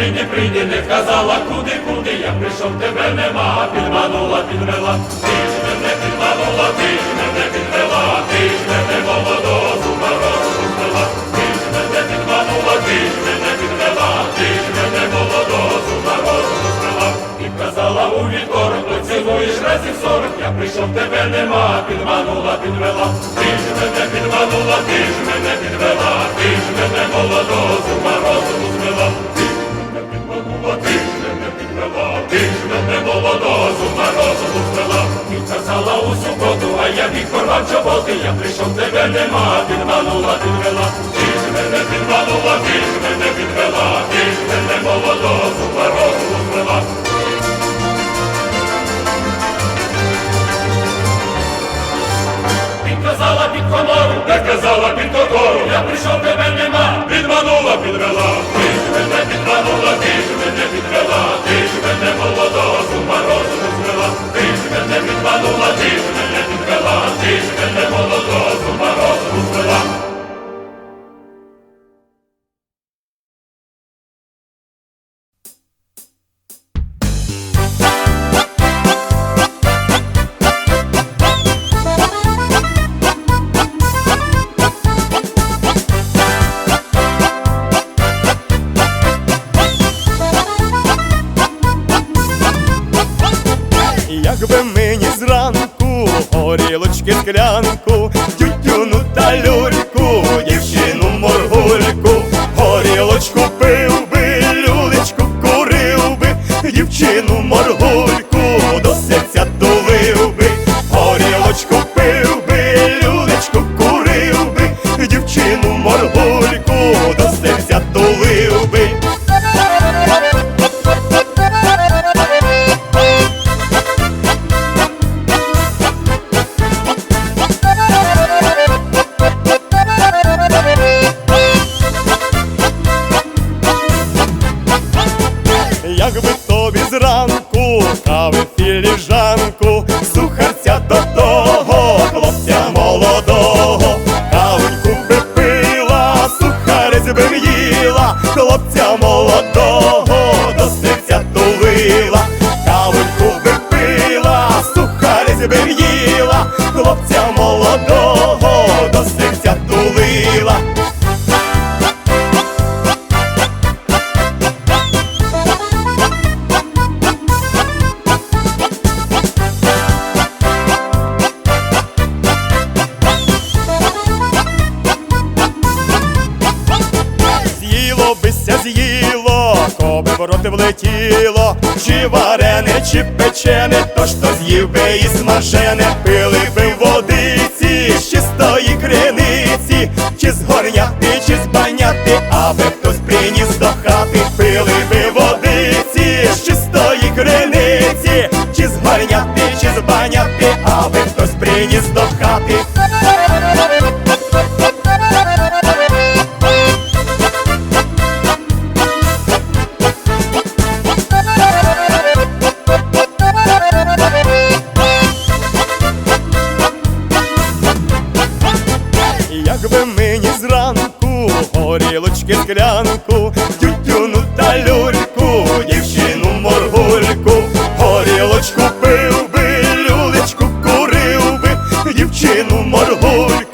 прийди, прийди, не вказала куди, куди, я прийшов, тебе нема, підманула, підвела, ти ж мене підманула, ти ж мене підвела, ти ж мене молодо, зуборозу звела, ти ж мене підманула, ти ж мене підвела, ти ж мене молодо, зуборозу звела, і казала у вівторок, поцілуєш разів сорок, я прийшов, тебе нема, підманула, підвела, ти ж мене підманула, ти ж мене підвела, ти ж мене молодо, зуборозу звела, біг порвав я прийшов, тебе нема, підманула, підвела, ти ж мене підманула, ти ж мене підвела, ти ж мене молодо, зуборозу звела. Підказала під комору, не казала під котору, я прийшов, тебе нема, підманула, підвела, ти ж мене підманула, ти ж мене підвела, ти ж мене молодо, зуба розуму звела, ти ж мене підманула, ти горілочки склянку, тютюну та люльку, дівчину моргульку, горілочку пив би, люлечку курив би, дівчину моргульку, Тобі зранку кави філіжанку, сухарця до того, хлопця молодого, кавоньку би пила, сухарець би в'їла, хлопця молодого, бися з'їло, коби вороти влетіло, чи варене, чи печене, то ж то з'їв би і смажене, пили би горілочки склянку, тютюну та люльку, дівчину моргульку, горілочку пив би, люлечку курив би, дівчину моргульку.